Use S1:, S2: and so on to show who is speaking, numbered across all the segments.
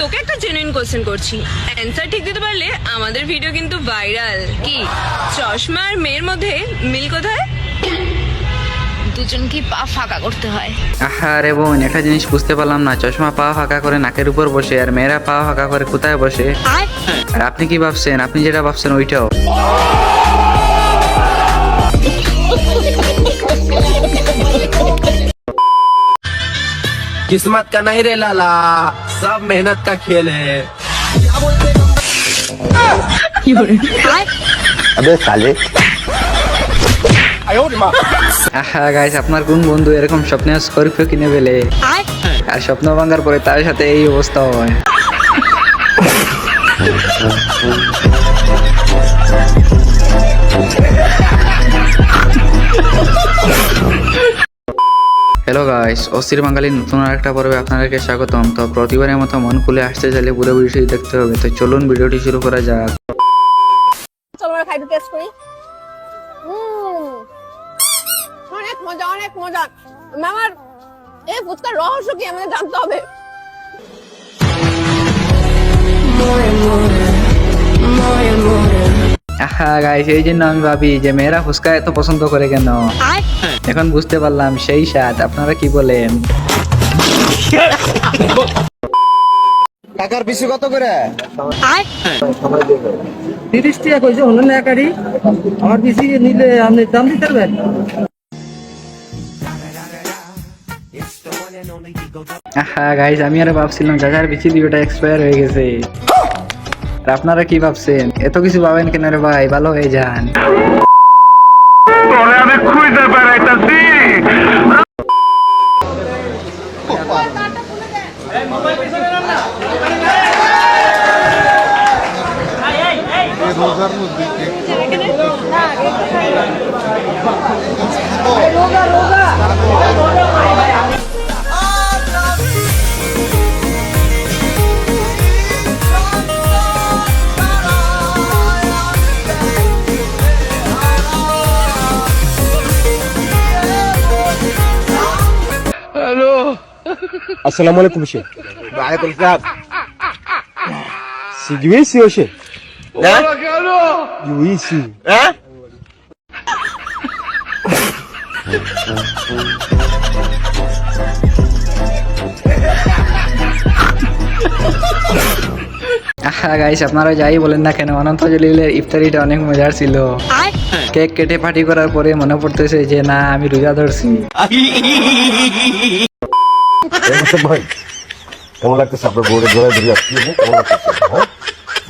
S1: তোকে একটা genuine question করছি। অ্যান্সার ঠিক দিতে পারলে আমাদের ভিডিও কিন্তু ভাইরাল কি? চশমা আর মেয়ের মধ্যে মিল কোথায়?
S2: দুজনকে পা ফাঁকা করতে হয়।
S3: আরে বোন একটা জিনিস বুঝতে পারলাম না। চশমা পা ফাঁকা করে নাকের উপর বসে আর মেয়েরা পা ফাঁকা করে কোথায় বসে? আর আপনি কি ভাবছেন? আপনি যেটা ভাবছেন ওইটাও।
S4: किस्मत का नहीं रे लाला सब मेहनत का खेल है
S5: अबे साले
S3: আহা গাইস আপনার কোন বন্ধু এরকম স্বপ্নে স্করপিও কিনে ফেলে আর স্বপ্ন ভাঙার পরে তার সাথে এই অবস্থা হয় হ্যালো গাইস অস্থির বাঙালির নতুন আরেকটা পর্বে আপনাদেরকে স্বাগতম। তো প্রতিবারের মতো মন খুলে আসতে চাইলে পুরো ভিডিওটি দেখতে হবে। তো চলুন ভিডিওটি শুরু করা যাক।
S6: চলো আমরা খাইতে টেস্ট করি। অনেক মজা অনেক মজা। আমার এই ফুচকার রহস্য কি? আমাদের জানতে হবে।
S3: আহা গাইস এই জন্য আমি ভাবি যে মেয়েরা ফুচকা এত পছন্দ করে কেন? এখন বুঝতে পারলাম সেই স্বাদ আপনারা কি বলেন?
S5: টাকার পিছু কত করে?
S7: তিরিশ টাকা কইছে হলো না একারি আমার বেশি নিলে আপনি দাম দিতে পারবেন?
S3: আহা গাইস আমি আর ভাবছিলাম চাচার বিচি দুটোটা এক্সপায়ার হয়ে গেছে। আপনারা কি ভাবছেন? এত কিছু ভাবেন কেন রে ভাই? ভালো হয়ে যান।
S5: আসসালামু আলাইকুম শেখ। ওয়ালাইকুম সালাম। সিগুইসি ওশে হ্যাঁ? ইউইসি হ্যাঁ?
S3: গাইস আপনারা যাই বলেন না কেন অনন্ত জলিলের ইফতারিটা অনেক মজার ছিল। কেক কেটে পার্টি করার পরে মনে পড়তেছে যে না আমি রোজা ধরছি।
S5: ভাই কেমন লাগতেছে আপনার বোর্ডে জোড়ায় ধরে আসছি কেমন লাগতেছে? হ্যাঁ?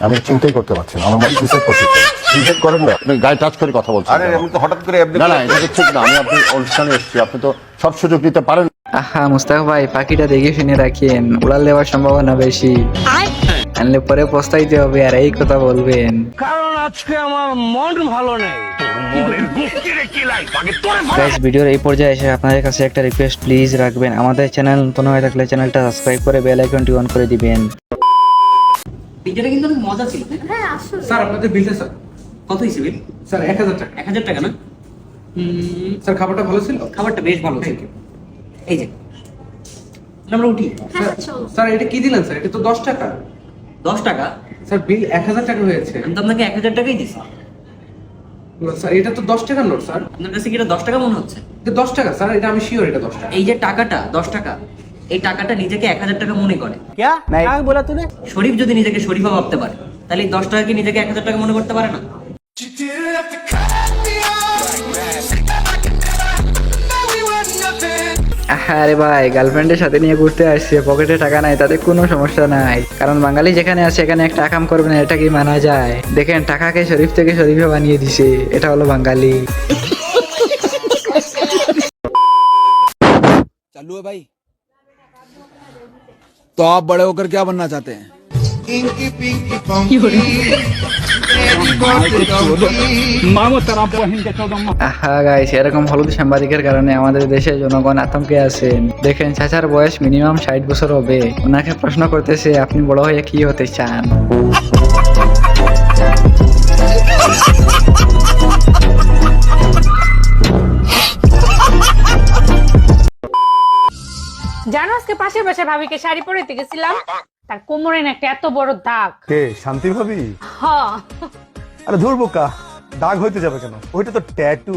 S5: আমি চিন্তাই করতে পারছি না আমার সুইসাইড করতে সুইসাইড করেন না আপনি গায়ে টাচ করে কথা বলছেন
S8: আরে আমি তো হঠাৎ করে
S5: না না এটা ঠিক না আমি আপনি অনুষ্ঠানে এসেছি আপনি তো সব সুযোগ নিতে পারেন।
S3: আহা মুস্তাক ভাই পাখিটা দেখে শুনে রাখেন উড়াল দেওয়ার সম্ভাবনা বেশি। আনলে পরে পস্তাইতে হবে আর এই কথা বলবেন।
S7: কারণ আজকে আমার মন ভালো নেই।
S3: ভিডিওর এই পর্যায়ে এসে আপনাদের কাছে একটা রিকোয়েস্ট প্লিজ রাখবেন। আমাদের চ্যানেল নতুন হয়ে থাকলে চ্যানেলটা সাবস্ক্রাইব করে বেল আইকনটি অন করে দিবেন।
S9: পিঠাটা কিন্তু অনেক মজা ছিল। না?
S7: স্যার আপনাদের বিলটা স্যার।
S9: কত হিসেবে
S7: স্যার এক হাজার টাকা।
S9: এক হাজার টাকা না?
S7: স্যার খাবারটা ভালো ছিল?
S9: খাবারটা বেশ ভালো ছিল। এই যে। আমরা উঠি।
S7: স্যার এটা কি দিলেন স্যার? এটা তো দশ টাকা।
S9: দশ টাকা?
S7: স্যার বিল এক হাজার টাকা হয়েছে।
S9: আমি তো আপনাকে এক হাজার টাকাই দিছি।
S7: স্যার এটা তো দশ টাকার নোট স্যার।
S9: আপনার কাছে কি এটা দশ টাকা মনে হচ্ছে?
S7: এটা দশ টাকা স্যার এটা আমি শিওর এটা দশ টাকা।
S9: এই যে টাকাটা দশ টাকা এই টাকাটা নিজেকে এক হাজার টাকা মনে করে।
S7: বলা তুমি?
S9: শরীফ যদি নিজেকে শরীফা ভাবতে পারে তাহলে এই দশ টাকা কি নিজেকে এক হাজার টাকা মনে করতে পারে না?
S3: আরে ভাই গার্লফ্রেন্ডের সাথে নিয়ে ঘুরতে আসছে পকেটে টাকা নাই তাতে কোনো সমস্যা নাই কারণ বাঙালি যেখানে আছে এখানে একটা কাম করবে না এটা কি মানা যায় দেখেন টাকাকে শরীফ থেকে শরীফে বানিয়ে দিছে এটা হলো বাঙালি
S10: चालू है भाई तो आप बड़े होकर क्या बनना चाहते हैं
S3: গাইস এরকম হলুদ সাংবাদিকের কারণে আমাদের জনগণ আতঙ্কে আছেন। দেখেন, চাচার বয়স মিনিমাম ষাট বছর হবে। ওনাকে প্রশ্ন করতেছে, আপনি বড় হয়ে কি হতে চান?
S6: জানো, আজকে পাশের বাসায় ভাবিকে শাড়ি পরে গেছিলাম
S2: তার কোমরে না একটা এত বড় দাগ।
S8: কে শান্তি ভাবি?
S2: হ্যাঁ।
S8: আরে ধুর বোকা দাগ হইতে যাবে কেন? ওইটা তো ট্যাটু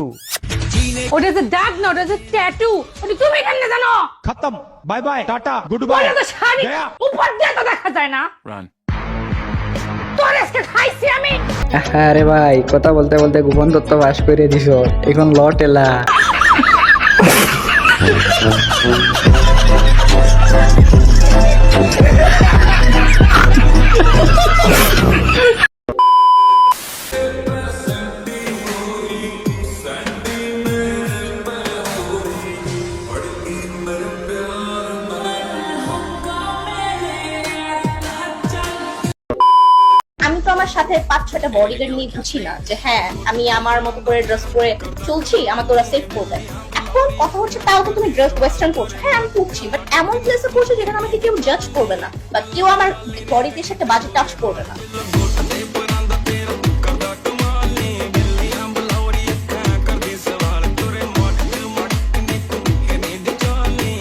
S2: ওটা তো দাগ না ওটা যে ট্যাটু ওটা তুমি কেন জানো?
S10: খতম। Bye bye tata good bye
S2: ওটা তো শাড়ি। উপর দিয়ে তো দেখা যায় না। রান
S3: আরে ভাই কথা বলতে বলতে গোপন দত্ত বাস করে দিছ। এখন
S6: লটেলা। সাথে পাঁচ ছটা বডিগার্ড নিয়ে বুঝি না যে হ্যাঁ আমি আমার মতো করে ড্রেস পরে চলছি আমাকে ওরা সেফ করবে এখন কথা হচ্ছে তাও তো তুমি ড্রেস ওয়েস্টার্ন করছ। হ্যাঁ আমি করছি বাট এমন প্লেসে করছ যেখানে আমাকে কেউ জাজ করবে না বা কেউ আমার বডিতে এসে একটা বাজে টাচ করবে না।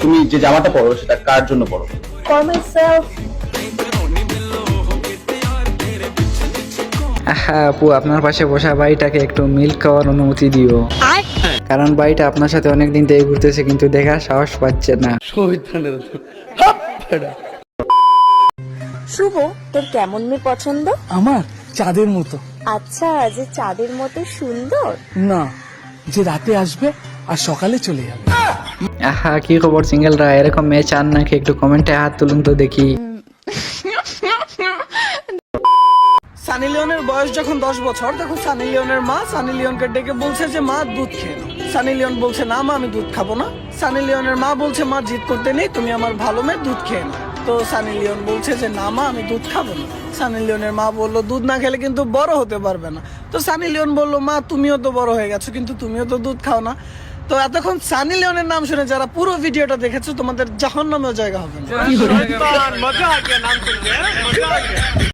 S4: তুমি যে জামাটা পরো সেটা কার জন্য পরো?
S6: ফর মাইসেলফ
S3: আহা আপু আপনার পাশে বসা ভাইটাকে একটু মিল্ক খাওয়ার অনুমতি দিও। কারণ ভাইটা আপনার সাথে অনেকদিন থেকে ঘুরতেছে কিন্তু দেখার সাহস পাচ্ছে না।
S1: শুভ তোর কেমন মেয়ে পছন্দ?
S7: আমার? চাঁদের মতো।
S1: আচ্ছা যে চাঁদের মতো সুন্দর?
S7: না যে রাতে আসবে আর সকালে চলে যাবে।
S3: আহা কি খবর সিঙ্গেলরা? এরকম মেয়ে চান নাকি? একটু কমেন্টে হাত তুলুন তো দেখি।
S7: সানি লিওনের বয়স যখন দশ বছর তখন সানি লিওনের মা সানি লিওনকে ডেকে বলছে যে মা দুধ খেয়ে নাও। সানি লিওন বলছে না মা আমি দুধ খাব না। সানি লিওনের মা বলছে মা জিদ করতে নেই তুমি আমার ভালো মেয়ে দুধ খেয়ে নাও। তো সানি লিওন বলছে যে না মা আমি দুধ খাব না। সানি লিওনের মা বলল দুধ না খেলে কিন্তু বড় হতে পারবে না। তো সানি লিওন বলল মা তুমিও তো বড় হয়ে গেছো কিন্তু তুমিও তো দুধ খাও না। তো এতক্ষণ সানি লিওনের নাম শুনে যারা পুরো ভিডিওটা দেখেছ তোমাদের জাহান্নামেও জায়গা হবে না।